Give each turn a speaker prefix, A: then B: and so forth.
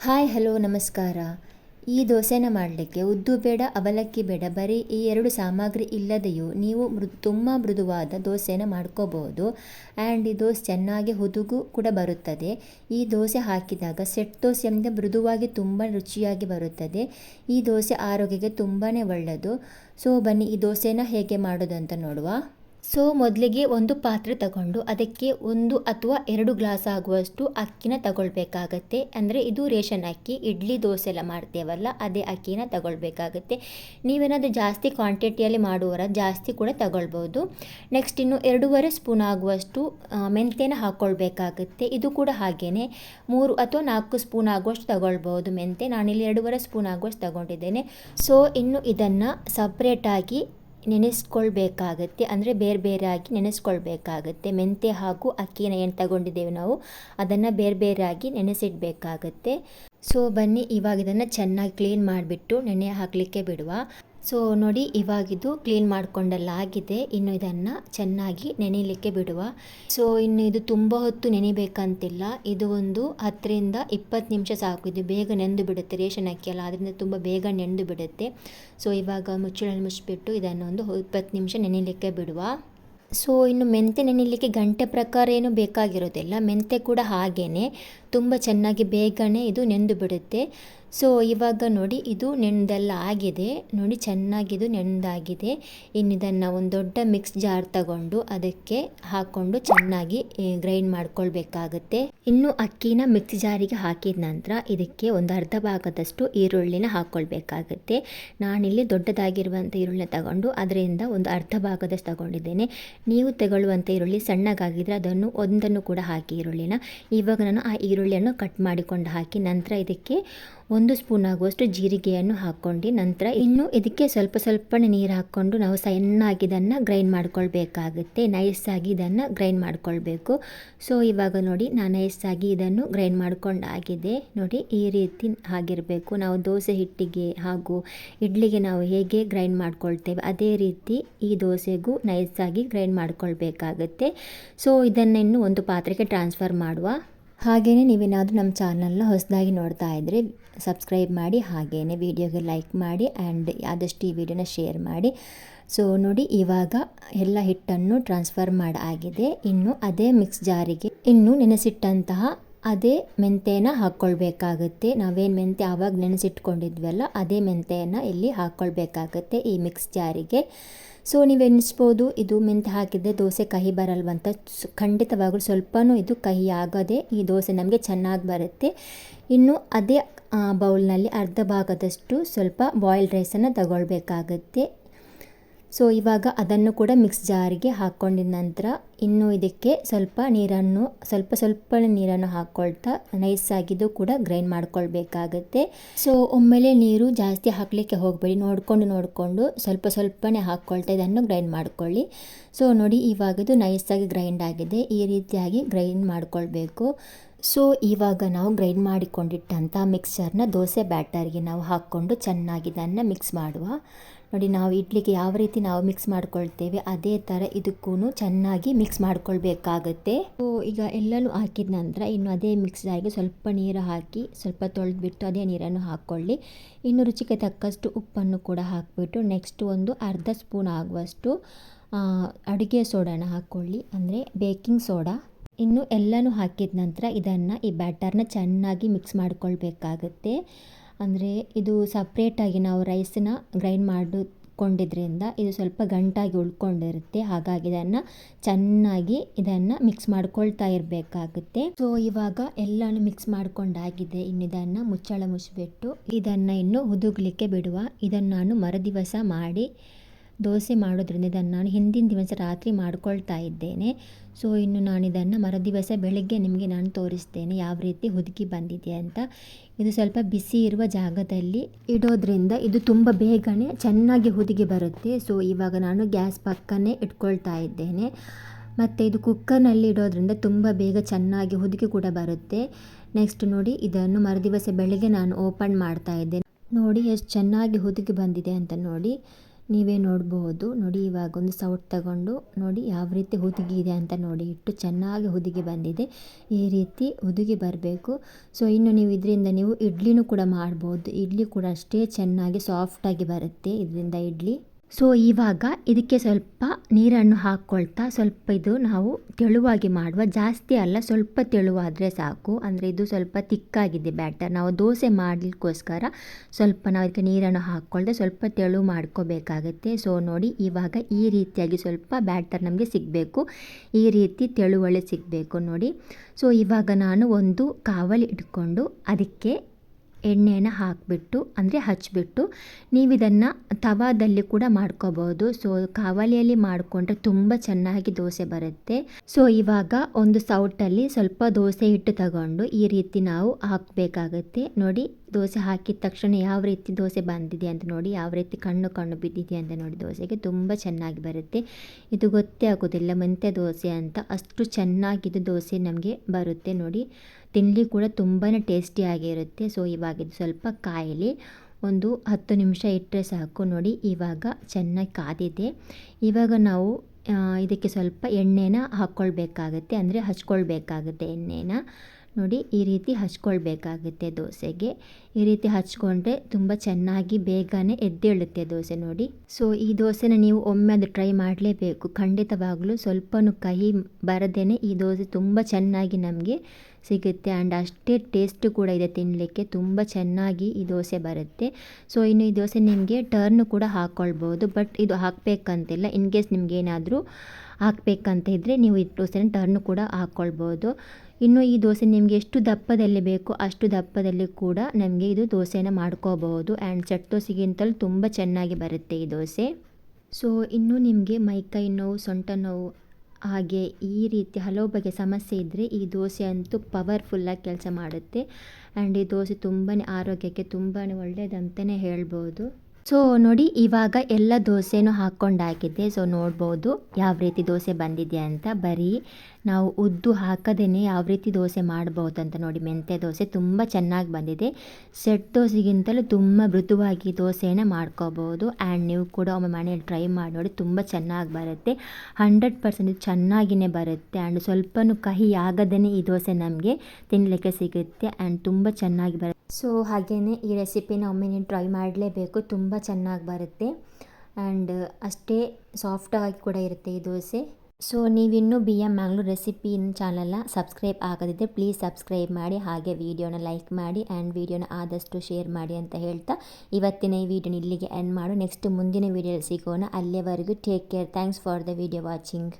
A: Hi, hello, ನಮಸ್ಕಾರ. ಈ ದೋಸೆನ ಮಾಡಲಿಕ್ಕೆ ಉದ್ದು ಬೇಡ, ಅವಲಕ್ಕಿ ಬೇಡ, ಬರೀ ಈ ಎರಡು ಸಾಮಗ್ರಿ ಇಲ್ಲದೆಯೂ ನೀವು ಮೃ, ತುಂಬ ಮೃದುವಾದ ದೋಸೆನ ಮಾಡ್ಕೋಬೋದು. ಆ್ಯಂಡ್ ಈ ದೋಸೆ ಚೆನ್ನಾಗಿ ಹುದುಗು ಕೂಡ ಬರುತ್ತದೆ. ಈ ದೋಸೆ ಹಾಕಿದಾಗ ಸೆಟ್ ದೋಸೆಯಿಂದ ಮೃದುವಾಗಿ ತುಂಬ ರುಚಿಯಾಗಿ ಬರುತ್ತದೆ. ಈ ದೋಸೆ ಆರೋಗ್ಯಕ್ಕೆ ತುಂಬಾ ಒಳ್ಳೆಯದು ಸೊ, ಬನ್ನಿ, ಈ ದೋಸೆನ ಹೇಗೆ ಮಾಡೋದು ಅಂತ ನೋಡುವ. ಸೊ ಮೊದಲಿಗೆ ಒಂದು ಪಾತ್ರೆ ತಗೊಂಡು ಅದಕ್ಕೆ ಒಂದು ಅಥವಾ ಎರಡು ಗ್ಲಾಸ್ ಆಗುವಷ್ಟು ಅಕ್ಕಿನ ತಗೊಳ್ಬೇಕಾಗತ್ತೆ. ಅಂದರೆ ಇದು ರೇಷನ್ ಅಕ್ಕಿ, ಇಡ್ಲಿ, ದೋಸೆ ಎಲ್ಲ ಮಾಡ್ತೇವಲ್ಲ, ಅದೇ ಅಕ್ಕಿನ ತಗೊಳ್ಬೇಕಾಗತ್ತೆ. ನೀವೇನಾದರೂ ಜಾಸ್ತಿ ಕ್ವಾಂಟಿಟಿಯಲ್ಲಿ ಮಾಡುವರ ಜಾಸ್ತಿ ಕೂಡ ತಗೊಳ್ಬೋದು. ನೆಕ್ಸ್ಟ್ ಇನ್ನು ಎರಡೂವರೆ ಸ್ಪೂನ್ ಆಗುವಷ್ಟು ಮೆಂತ್ಯನ ಹಾಕ್ಕೊಳ್ಬೇಕಾಗತ್ತೆ ಇದು ಕೂಡ ಹಾಗೆಯೇ ಮೂರು ಅಥವಾ ನಾಲ್ಕು ಸ್ಪೂನ್ ಆಗುವಷ್ಟು ತಗೊಳ್ಬೋದು ಮೆಂತೆ ನಾನಿಲ್ಲಿ ಎರಡೂವರೆ ಸ್ಪೂನ್ ಆಗುವಷ್ಟು ತಗೊಂಡಿದ್ದೇನೆ. ಸೊ ಇನ್ನು ಇದನ್ನು ಸಪ್ರೇಟಾಗಿ ನೆನೆಸ್ಕೊಳ್ಬೇಕಾಗತ್ತೆ. ಅಂದರೆ ಬೇರೆ ಬೇರೆಯಾಗಿ ನೆನೆಸ್ಕೊಳ್ಬೇಕಾಗತ್ತೆ. ಮೆಂತ್ಯ ಹಾಗೂ ಅಕ್ಕಿನ ಏನು ತಗೊಂಡಿದ್ದೇವೆ ನಾವು, ಅದನ್ನು ಬೇರೆ ಬೇರೆಯಾಗಿ ನೆನೆಸಿಡಬೇಕಾಗತ್ತೆ. ಸೊ ಬನ್ನಿ, ಇವಾಗ ಇದನ್ನು ಚೆನ್ನಾಗಿ ಕ್ಲೀನ್ ಮಾಡಿಬಿಟ್ಟು ನೆನೆ ಹಾಕಲಿಕ್ಕೆ ಬಿಡುವ. ಸೊ ನೋಡಿ, ಇವಾಗಿದು ಕ್ಲೀನ್ ಮಾಡಿಕೊಂಡೆಲ್ಲ ಆಗಿದೆ ಇನ್ನು ಇದನ್ನು ಚೆನ್ನಾಗಿ ನೆನೆಯಲಿಕ್ಕೆ ಬಿಡುವ. ಸೊ, ಇನ್ನು ಇದು ತುಂಬ ಹೊತ್ತು ನೆನೆಬೇಕಂತಿಲ್ಲ. ಇದು ಒಂದು ಹತ್ತರಿಂದ ಇಪ್ಪತ್ತು ನಿಮಿಷ ಸಾಕು. ಇದು ಬೇಗ ನೆಂದು ಬಿಡುತ್ತೆ. ರೇಷನ್ ಅಕ್ಕಿ ಅಲ್ಲ ಅದರಿಂದ ತುಂಬ ಬೇಗ ನೆಂದು ಬಿಡುತ್ತೆ. ಸೊ, ಇವಾಗ ಮುಚ್ಚಳನ್ನು ಮುಚ್ಚಿಬಿಟ್ಟು ಇದನ್ನು ಒಂದು ಇಪ್ಪತ್ತು ನಿಮಿಷ ನೆನೆಯಲಿಕ್ಕೆ ಬಿಡುವ. ಸೊ, ಇನ್ನು ಮೆಂತೆ ನೆನೆಯಲಿಕ್ಕೆ ಗಂಟೆ ಪ್ರಕಾರ ಏನು ಬೇಕಾಗಿರೋದಿಲ್ಲ. ಮೆಂತೆ ಕೂಡ ಹಾಗೇ ತುಂಬ ಚೆನ್ನಾಗಿ ಬೇಗನೆ ಇದು ನೆಂದು ಬಿಡುತ್ತೆ. ಸೊ ಇವಾಗ ನೋಡಿ ಇದು ನೆಂದೆಲ್ಲ ಆಗಿದೆ. ನೋಡಿ ಚೆನ್ನಾಗಿದು ನೆಂದಾಗಿದೆ. ಇನ್ನು ಇದನ್ನು ಒಂದು ದೊಡ್ಡ ಮಿಕ್ಸ್ ಜಾರ್ ತಗೊಂಡು ಅದಕ್ಕೆ ಹಾಕ್ಕೊಂಡು ಚೆನ್ನಾಗಿ ಗ್ರೈಂಡ್ ಮಾಡ್ಕೊಳ್ಬೇಕಾಗತ್ತೆ. ಇನ್ನು ಅಕ್ಕಿನ ಮಿಕ್ಸ್ ಜಾರಿಗೆ ಹಾಕಿದ ನಂತರ ಇದಕ್ಕೆ ಒಂದು ಅರ್ಧ ಭಾಗದಷ್ಟು ಈರುಳ್ಳಿನ ಹಾಕ್ಕೊಳ್ಬೇಕಾಗತ್ತೆ ನಾನಿಲ್ಲಿ ದೊಡ್ಡದಾಗಿರುವಂಥ ಈರುಳ್ಳಿನ ತಗೊಂಡು ಅದರಿಂದ ಒಂದು ಅರ್ಧ ಭಾಗದಷ್ಟು ತಗೊಂಡಿದ್ದೇನೆ. ನೀವು ತಗೊಳ್ಳುವಂಥ ಈರುಳ್ಳಿ ಸಣ್ಣಗಾಗಿದ್ರೆ ಅದನ್ನು ಒಂದನ್ನು ಕೂಡ ಹಾಕಿ ಈರುಳ್ಳಿನ. ಇವಾಗ ನಾನು ಆ ಈರುಳ್ಳಿಯನ್ನು ಕಟ್ ಮಾಡಿಕೊಂಡು ಹಾಕಿ ನಂತರ ಇದಕ್ಕೆ ಒಂದು ಸ್ಪೂನ್ ಆಗುವಷ್ಟು ಜೀರಿಗೆಯನ್ನು ಹಾಕ್ಕೊಂಡು ನಂತರ ಇನ್ನು ಇದಕ್ಕೆ ಸ್ವಲ್ಪ ಸ್ವಲ್ಪನೇ ನೀರು ಹಾಕ್ಕೊಂಡು ನಾವು ಸಣ್ಣಾಗಿ ಇದನ್ನು ಗ್ರೈಂಡ್ ಮಾಡ್ಕೊಳ್ಬೇಕಾಗುತ್ತೆ. ನೈಸಾಗಿ ಇದನ್ನು ಗ್ರೈಂಡ್ ಮಾಡ್ಕೊಳ್ಬೇಕು. ಸೊ ಇವಾಗ ನೋಡಿ ನಾನು ನೈಸಾಗಿ ಇದನ್ನು ಗ್ರೈಂಡ್ ಮಾಡ್ಕೊಂಡಾಗಿದೆ ನೋಡಿ ಈ ರೀತಿ ಆಗಿರಬೇಕು. ನಾವು ದೋಸೆ ಹಿಟ್ಟಿಗೆ ಹಾಗೂ ಇಡ್ಲಿಗೆ ನಾವು ಹೇಗೆ ಗ್ರೈಂಡ್ ಮಾಡ್ಕೊಳ್ತೇವೆ, ಅದೇ ರೀತಿ ಈ ದೋಸೆಗೂ ನೈಸಾಗಿ ಗ್ರೈಂಡ್ ಮಾಡ್ಕೊಳ್ಬೇಕಾಗುತ್ತೆ. ಸೊ ಇದನ್ನಿನ್ನು ಒಂದು ಪಾತ್ರೆಗೆ ಟ್ರಾನ್ಸ್ಫರ್ ಮಾಡುವ ಹಾಗೆಯೇ ನೀವೇನಾದರೂ ನಮ್ಮ ಚಾನಲ್ನ ಹೊಸದಾಗಿ ನೋಡ್ತಾ ಇದ್ದರೆ ಸಬ್ಸ್ಕ್ರೈಬ್ ಮಾಡಿ ಹಾಗೆಯೇ ವಿಡಿಯೋಗೆ ಲೈಕ್ ಮಾಡಿ ಆ್ಯಂಡ್ ಆದಷ್ಟು ಈ ವಿಡಿಯೋನ ಶೇರ್ ಮಾಡಿ. ಸೊ ನೋಡಿ ಇವಾಗ ಎಲ್ಲ ಹಿಟ್ಟನ್ನು ಟ್ರಾನ್ಸ್ಫರ್ ಮಾಡಾಗಿದೆ. ಇನ್ನು ಅದೇ ಮಿಕ್ಸ್ ಜಾರಿಗೆ ಇನ್ನು ನೆನೆಸಿಟ್ಟಂತಹ ಅದೇ ಮೆಂತ್ಯನ ಹಾಕ್ಕೊಳ್ಬೇಕಾಗುತ್ತೆ ನಾವೇನು ಮೆಂತೆ ಆವಾಗ ನೆನೆಸಿಟ್ಕೊಂಡಿದ್ವಲ್ಲ, ಅದೇ ಮೆಂತೆಯನ್ನು ಇಲ್ಲಿ ಹಾಕ್ಕೊಳ್ಬೇಕಾಗತ್ತೆ ಈ ಮಿಕ್ಸ್ ಜಾರಿಗೆ. ಸೊ, ನೀವು ಎನಿಸ್ಬೋದು ಇದು ಮೆಂತೆ ಹಾಕಿದರೆ ದೋಸೆ ಕಹಿ ಬರಲ್ವಂತ ಖಂಡಿತವಾಗಲೂ ಸ್ವಲ್ಪನೂ ಇದು ಕಹಿ ಆಗದೆ ಈ ದೋಸೆ ನಮಗೆ ಚೆನ್ನಾಗಿ ಬರುತ್ತೆ. ಇನ್ನು ಅದೇ ಬೌಲ್ನಲ್ಲಿ ಅರ್ಧ ಭಾಗದಷ್ಟು ಸ್ವಲ್ಪ ಬಾಯ್ಲ್ಡ್ ರೈಸನ್ನು ತಗೊಳ್ಬೇಕಾಗತ್ತೆ. ಸೊ ಇವಾಗ ಅದನ್ನು ಕೂಡ ಮಿಕ್ಸ್ ಜಾರಿಗೆ ಹಾಕ್ಕೊಂಡಿದ ನಂತರ ಇನ್ನು ಇದಕ್ಕೆ ಸ್ವಲ್ಪ ನೀರನ್ನು, ಸ್ವಲ್ಪ ಸ್ವಲ್ಪ ನೀರನ್ನು ಹಾಕ್ಕೊಳ್ತಾ ನೈಸಾಗಿದ್ದು ಕೂಡ ಗ್ರೈಂಡ್ ಮಾಡ್ಕೊಳ್ಬೇಕಾಗತ್ತೆ. ಸೊ ಒಮ್ಮೆಲೆ ನೀರು ಜಾಸ್ತಿ ಹಾಕಲಿಕ್ಕೆ ಹೋಗಬೇಡಿ. ನೋಡಿಕೊಂಡು ನೋಡಿಕೊಂಡು ಸ್ವಲ್ಪ ಸ್ವಲ್ಪನೇ ಹಾಕ್ಕೊಳ್ತಾ ಇದನ್ನು ಗ್ರೈಂಡ್ ಮಾಡ್ಕೊಳ್ಳಿ. ಸೊ ನೋಡಿ ಇವಾಗಿದು ನೈಸಾಗಿ ಗ್ರೈಂಡ್ ಆಗಿದೆ. ಈ ರೀತಿಯಾಗಿ ಗ್ರೈಂಡ್ ಮಾಡ್ಕೊಳ್ಬೇಕು. ಸೊ ಇವಾಗ ನಾವು ಗ್ರೈಂಡ್ ಮಾಡಿಕೊಂಡಿಟ್ಟಂಥ ಮಿಕ್ಸ್ಚರ್ನ ದೋಸೆ ಬ್ಯಾಟರ್ಗೆ ನಾವು ಹಾಕ್ಕೊಂಡು ಚೆನ್ನಾಗಿ ಇದನ್ನು ಮಿಕ್ಸ್ ಮಾಡುವ. ನೋಡಿ, ನಾವು ಇಡ್ಲಿಗೆ ಯಾವ ರೀತಿ ನಾವು ಮಿಕ್ಸ್ ಮಾಡ್ಕೊಳ್ತೇವೆ, ಅದೇ ಥರ ಇದಕ್ಕೂ ಚೆನ್ನಾಗಿ ಮಿಕ್ಸ್ ಮಾಡ್ಕೊಳ್ಬೇಕಾಗತ್ತೆ. ಸೊ ಈಗ ಎಲ್ಲನೂ ಹಾಕಿದ ನಂತರ ಇನ್ನು ಅದೇ ಮಿಕ್ಸ್ ಆಗಿ ಸ್ವಲ್ಪ ನೀರು ಹಾಕಿ, ಸ್ವಲ್ಪ ತೊಳೆದ್ಬಿಟ್ಟು ಅದೇ ನೀರನ್ನು ಹಾಕ್ಕೊಳ್ಳಿ. ಇನ್ನು ರುಚಿಗೆ ತಕ್ಕಷ್ಟು ಉಪ್ಪನ್ನು ಕೂಡ ಹಾಕಿಬಿಟ್ಟು ನೆಕ್ಸ್ಟ್ ಒಂದು ಅರ್ಧ ಸ್ಪೂನ್ ಆಗುವಷ್ಟು ಅಡುಗೆ ಸೋಡಾನ ಹಾಕ್ಕೊಳ್ಳಿ. ಅಂದರೆ ಬೇಕಿಂಗ್ ಸೋಡಾ ಇನ್ನು ಎಲ್ಲನೂ ಹಾಕಿದ ನಂತರ ಇದನ್ನು ಈ ಬ್ಯಾಟರ್ನ ಚೆನ್ನಾಗಿ ಮಿಕ್ಸ್ ಮಾಡಿಕೊಳ್ಬೇಕಾಗುತ್ತೆ. ಅಂದರೆ ಇದು ಸಪ್ರೇಟಾಗಿ ನಾವು ರೈಸನ್ನ ಗ್ರೈಂಡ್ ಮಾಡಿಕೊಂಡಿದ್ರಿಂದ ಇದು ಸ್ವಲ್ಪ ಗಂಟಾಗಿ ಉಳ್ಕೊಂಡಿರುತ್ತೆ. ಹಾಗಾಗಿ ಇದನ್ನು ಚೆನ್ನಾಗಿ ಇದನ್ನು ಮಿಕ್ಸ್ ಮಾಡ್ಕೊಳ್ತಾ ಇರಬೇಕಾಗುತ್ತೆ. ಸೊ ಇವಾಗ ಎಲ್ಲನೂ ಮಿಕ್ಸ್ ಮಾಡ್ಕೊಂಡಾಗಿದೆ. ಇನ್ನು ಇದನ್ನು ಮುಚ್ಚಳ ಮುಚ್ಚಿಬಿಟ್ಟು ಇದನ್ನು ಇನ್ನು ಹುದುಗಲಿಕ್ಕೆ ಬಿಡುವ. ಇದನ್ನು ನಾನು ಮರುದಿವಸ ಮಾಡಿ ದೋಸೆ ಮಾಡೋದ್ರಿಂದ ಇದನ್ನು ನಾನು ಹಿಂದಿನ ದಿವಸ ರಾತ್ರಿ ಮಾಡ್ಕೊಳ್ತಾ ಇದ್ದೇನೆ. ಸೊ ಇನ್ನು ನಾನು ಇದನ್ನು ಮರದಿವಸ ಬೆಳಗ್ಗೆ ನಿಮಗೆ ನಾನು ತೋರಿಸ್ತೇನೆ ಯಾವ ರೀತಿ ಹುದುಗಿ ಬಂದಿದೆ ಅಂತ. ಇದು ಸ್ವಲ್ಪ ಬಿಸಿ ಇರುವ ಜಾಗದಲ್ಲಿ ಇಡೋದ್ರಿಂದ ಇದು ತುಂಬ ಬೇಗನೆ ಚೆನ್ನಾಗಿ ಹುದುಗಿ ಬರುತ್ತೆ. ಸೊ ಇವಾಗ ನಾನು ಗ್ಯಾಸ್ ಪಕ್ಕನೇ ಇಟ್ಕೊಳ್ತಾ ಇದ್ದೇನೆ. ಮತ್ತು ಇದು ಕುಕ್ಕರ್ನಲ್ಲಿ ಇಡೋದ್ರಿಂದ ತುಂಬ ಬೇಗ ಚೆನ್ನಾಗಿ ಹುದುಗಿ ಕೂಡ ಬರುತ್ತೆ. ನೆಕ್ಸ್ಟ್ ನೋಡಿ, ಇದನ್ನು ಮರುದಿವಸ ಬೆಳಗ್ಗೆ ನಾನು ಓಪನ್ ಮಾಡ್ತಾ ಇದ್ದೇನೆ. ನೋಡಿ, ಎಷ್ಟು ಚೆನ್ನಾಗಿ ಹುದುಗಿ ಬಂದಿದೆ ಅಂತ ನೋಡಿ. ನೀವೇ ನೋಡ್ಬೋದು. ನೋಡಿ, ಇವಾಗ ಒಂದು ಸೌಟ್ ತಗೊಂಡು ನೋಡಿ ಯಾವ ರೀತಿ ಹುದುಗಿ ಇದೆ ಅಂತ ನೋಡಿ. ಇಟ್ಟು ಚೆನ್ನಾಗಿ ಹುದುಗಿ ಬಂದಿದೆ. ಈ ರೀತಿ ಹುದುಗಿ ಬರಬೇಕು. ಸೊ, ಇನ್ನು ನೀವು ಇದರಿಂದ ನೀವು ಇಡ್ಲಿನೂ ಕೂಡ ಮಾಡ್ಬೋದು. ಇಡ್ಲಿ ಕೂಡ ಅಷ್ಟೇ ಚೆನ್ನಾಗಿ ಸಾಫ್ಟಾಗಿ ಬರುತ್ತೆ. ಇದರಿಂದ ಇಡ್ಲಿ. ಸೊ ಇವಾಗ ಇದಕ್ಕೆ ಸ್ವಲ್ಪ ನೀರನ್ನು ಹಾಕ್ಕೊಳ್ತಾ ಸ್ವಲ್ಪ ಇದು ನಾವು ತೆಳುವಾಗಿ ಮಾಡುವ, ಜಾಸ್ತಿ ಅಲ್ಲ ಸ್ವಲ್ಪ ತೆಳುವಾದರೆ ಸಾಕು. ಅಂದರೆ ಇದು ಸ್ವಲ್ಪ ತಿಕ್ಕಾಗಿದೆ ಬ್ಯಾಟರ್ ನಾವು ದೋಸೆ ಮಾಡಲಿಕ್ಕೋಸ್ಕರ ಸ್ವಲ್ಪ ನಾವು ಅದಕ್ಕೆ ನೀರನ್ನು ಹಾಕ್ಕೊಳ್ದೆ ಸ್ವಲ್ಪ ತೆಳು ಮಾಡ್ಕೋಬೇಕಾಗತ್ತೆ. ಸೊ ನೋಡಿ, ಇವಾಗ ಈ ರೀತಿಯಾಗಿ ಸ್ವಲ್ಪ ಬ್ಯಾಟರ್ ನಮಗೆ ಸಿಗಬೇಕು. ಈ ರೀತಿ ತೆಳುವಳೆ ಸಿಗಬೇಕು ನೋಡಿ. ಸೊ ಇವಾಗ ನಾನು ಒಂದು ಕಾವಲಿ ಇಟ್ಕೊಂಡು ಅದಕ್ಕೆ ಎಣ್ಣೆನ ಹಾಕಿಬಿಟ್ಟು, ಅಂದರೆ ಹಚ್ಚಿಬಿಟ್ಟು ನೀವು ಇದನ್ನು ತವಾದಲ್ಲಿ ಕೂಡ ಮಾಡ್ಕೋಬೋದು. ಸೊ ಕಾವಲಿಯಲ್ಲಿ ಮಾಡಿಕೊಂಡ್ರೆ ತುಂಬ ಚೆನ್ನಾಗಿ ದೋಸೆ ಬರುತ್ತೆ. ಸೊ ಇವಾಗ ಒಂದು ಸೌಟಲ್ಲಿ ಸ್ವಲ್ಪ ದೋಸೆ ಹಿಟ್ಟು ತಗೊಂಡು ಈ ರೀತಿ ನಾವು ಹಾಕಬೇಕಾಗತ್ತೆ. ನೋಡಿ, ದೋಸೆ ಹಾಕಿದ ತಕ್ಷಣ ಯಾವ ರೀತಿ ದೋಸೆ ಬಂದಿದೆ ಅಂತ ನೋಡಿ, ಯಾವ ರೀತಿ ಕಣ್ಣು ಕಣ್ಣು ಬಿದ್ದಿದೆ ಅಂತ ನೋಡಿ ದೋಸೆಗೆ ತುಂಬ ಚೆನ್ನಾಗಿ ಬರುತ್ತೆ. ಇದು ಗೊತ್ತೇ ಆಗೋದಿಲ್ಲ, ಮೆಂತ್ಯ ದೋಸೆ ಅಂತ ಅಷ್ಟು ಚೆನ್ನಾಗಿದ್ದು ದೋಸೆ ನಮಗೆ ಬರುತ್ತೆ ನೋಡಿ. ತಿನ್ನಲಿ ಕೂಡ ತುಂಬಾ ಟೇಸ್ಟಿಯಾಗಿರುತ್ತೆ ಸೊ, ಇವಾಗ ಇದು ಸ್ವಲ್ಪ ಕಾಯಲಿ ಒಂದು ಹತ್ತು ನಿಮಿಷ ಇಟ್ಟರೆ ಸಾಕು ನೋಡಿ. ಇವಾಗ ಚೆನ್ನಾಗಿ ಕಾದಿದೆ. ಇವಾಗ ನಾವು ಇದಕ್ಕೆ ಸ್ವಲ್ಪ ಎಣ್ಣೆನ ಹಾಕ್ಕೊಳ್ಬೇಕಾಗತ್ತೆ ಅಂದರೆ ಹಚ್ಕೊಳ್ಬೇಕಾಗುತ್ತೆ ಎಣ್ಣೆನ. ನೋಡಿ ಈ ರೀತಿ ಹಚ್ಕೊಳ್ಬೇಕಾಗುತ್ತೆ ದೋಸೆಗೆ. ಈ ರೀತಿ ಹಚ್ಕೊಂಡ್ರೆ ತುಂಬ ಚೆನ್ನಾಗಿ ಬೇಗನೆ ಎದ್ದೇಳುತ್ತೆ ದೋಸೆ ನೋಡಿ. ಸೊ ಈ ದೋಸೆನ ನೀವು ಒಮ್ಮೆ ಅದು ಟ್ರೈ ಮಾಡಲೇಬೇಕು. ಖಂಡಿತವಾಗಲೂ ಸ್ವಲ್ಪನೂ ಕಹಿ ಬರದೇನೆ ಈ ದೋಸೆ ತುಂಬ ಚೆನ್ನಾಗಿ ನಮಗೆ ಸಿಗುತ್ತೆ ಆ್ಯಂಡ್ ಅಷ್ಟೇ ಟೇಸ್ಟ್ ಕೂಡ ಇದೆ ತಿನ್ನಲಿಕ್ಕೆ ತುಂಬ ಚೆನ್ನಾಗಿ ಈ ದೋಸೆ ಬರುತ್ತೆ. ಸೊ ಇನ್ನು ಈ ದೋಸೆ ನಿಮಗೆ ಟರ್ನ್ ಕೂಡ ಹಾಕ್ಕೊಳ್ಬೋದು ಬಟ್ ಇದು ಹಾಕಬೇಕಂತಿಲ್ಲ. ಇನ್ ಕೇಸ್ ನಿಮ್ಗೆ ಏನಾದರೂ ಹಾಕಬೇಕಂತ ಇದ್ದರೆ ನೀವು ಈ ದೋಸೆನ ಟರ್ನ್ ಕೂಡ ಹಾಕ್ಕೊಳ್ಬೋದು ಇನ್ನು ಈ ದೋಸೆ ನಿಮಗೆ ಎಷ್ಟು ದಪ್ಪದಲ್ಲಿ ಬೇಕು ಅಷ್ಟು ದಪ್ಪದಲ್ಲಿ ಕೂಡ ನಮಗೆ ಇದು ದೋಸೆನ ಮಾಡ್ಕೋಬಹುದು. ಆ್ಯಂಡ್ ಚಟ್ ದೋಸೆಗಿಂತಲೂ ತುಂಬ ಚೆನ್ನಾಗಿ ಬರುತ್ತೆ ಈ ದೋಸೆ. ಸೊ ಇನ್ನು ನಿಮಗೆ ಮೈಕೈ ನೋವು, ಸೊಂಟ ನೋವು, ಹಾಗೆ ಈ ರೀತಿ ಹಲವು ಬಗೆಯ ಸಮಸ್ಯೆ ಇದ್ದರೆ ಈ ದೋಸೆ ಅಂತೂ ಪವರ್ಫುಲ್ಲಾಗಿ ಕೆಲಸ ಮಾಡುತ್ತೆ. ಆ್ಯಂಡ್ ಈ ದೋಸೆ ತುಂಬಾ ಆರೋಗ್ಯಕ್ಕೆ ತುಂಬಾ ಒಳ್ಳೆಯದಂತಲೇ ಹೇಳ್ಬೋದು. ಸೊ ನೋಡಿ, ಇವಾಗ ಎಲ್ಲ ದೋಸೆನೂ ಹಾಕ್ಕೊಂಡಾಗಿದೆ ಸೊ ನೋಡ್ಬೋದು ಯಾವ ರೀತಿ ದೋಸೆ ಬಂದಿದೆ ಅಂತ. ಬರೀ ನಾವು ಉದ್ದು ಹಾಕದೇ ಯಾವ ರೀತಿ ದೋಸೆ ಮಾಡ್ಬೋದಂತ ನೋಡಿ, ಮೆಂತ್ಯ ದೋಸೆ ತುಂಬ ಚೆನ್ನಾಗಿ ಬಂದಿದೆ. ಸೆಟ್ ದೋಸೆಗಿಂತಲೂ ತುಂಬ ಮೃದುವಾಗಿ ದೋಸೆನ ಮಾಡ್ಕೋಬೋದು. ಆ್ಯಂಡ್ ನೀವು ಕೂಡ ಒಮ್ಮೆ ಮನೇಲಿ ಟ್ರೈ ಮಾಡಿ ನೋಡಿ, ತುಂಬ ಚೆನ್ನಾಗಿ ಬರುತ್ತೆ. ಹಂಡ್ರೆಡ್ ಪರ್ಸೆಂಟ್ ಚೆನ್ನಾಗಿಯೇ ಬರುತ್ತೆ. ಆ್ಯಂಡ್ ಸ್ವಲ್ಪನೂ ಕಹಿ ಆಗದೇ ಈ ದೋಸೆ ನಮಗೆ ತಿನ್ನಲಿಕ್ಕೆ ಸಿಗುತ್ತೆ. ಆ್ಯಂಡ್ ತುಂಬ ಚೆನ್ನಾಗಿ ಬರುತ್ತೆ. ಸೊ ಹಾಗೆಯೇ ಈ ರೆಸಿಪಿನ ಒಮ್ಮೆ ನೀವು ಟ್ರೈ ಮಾಡಲೇಬೇಕು. ತುಂಬ ಚೆನ್ನಾಗಿ ಬರುತ್ತೆ. ಆ್ಯಂಡ್ ಅಷ್ಟೇ ಸಾಫ್ಟಾಗಿ ಕೂಡ ಇರುತ್ತೆ ಈ ದೋಸೆ. ಸೊ ನೀವಿನ್ನೂ ಬಿ ಎಂ ಮ್ಯಾಂಗ್ಳೂರ್ ರೆಸಿಪಿನ ಚಾನಲ್ನ ಸಬ್ಸ್ಕ್ರೈಬ್ ಆಗದಿದ್ದರೆ ಪ್ಲೀಸ್ ಸಬ್ಸ್ಕ್ರೈಬ್ ಮಾಡಿ, ಹಾಗೆ ವಿಡಿಯೋನ ಲೈಕ್ ಮಾಡಿ ಆ್ಯಂಡ್ ವಿಡಿಯೋನ ಆದಷ್ಟು ಶೇರ್ ಮಾಡಿ ಅಂತ ಹೇಳ್ತಾ ಇವತ್ತಿನ ಈ ವಿಡಿಯೋನ ಇಲ್ಲಿಗೆ ಎಂಡ್ ಮಾಡು ನೆಕ್ಸ್ಟ್ ಮುಂದಿನ ವಿಡಿಯೋಲಿ ಸಿಗೋಣ. ಅಲ್ಲಿಯವರೆಗೂ take care thanks for the video watching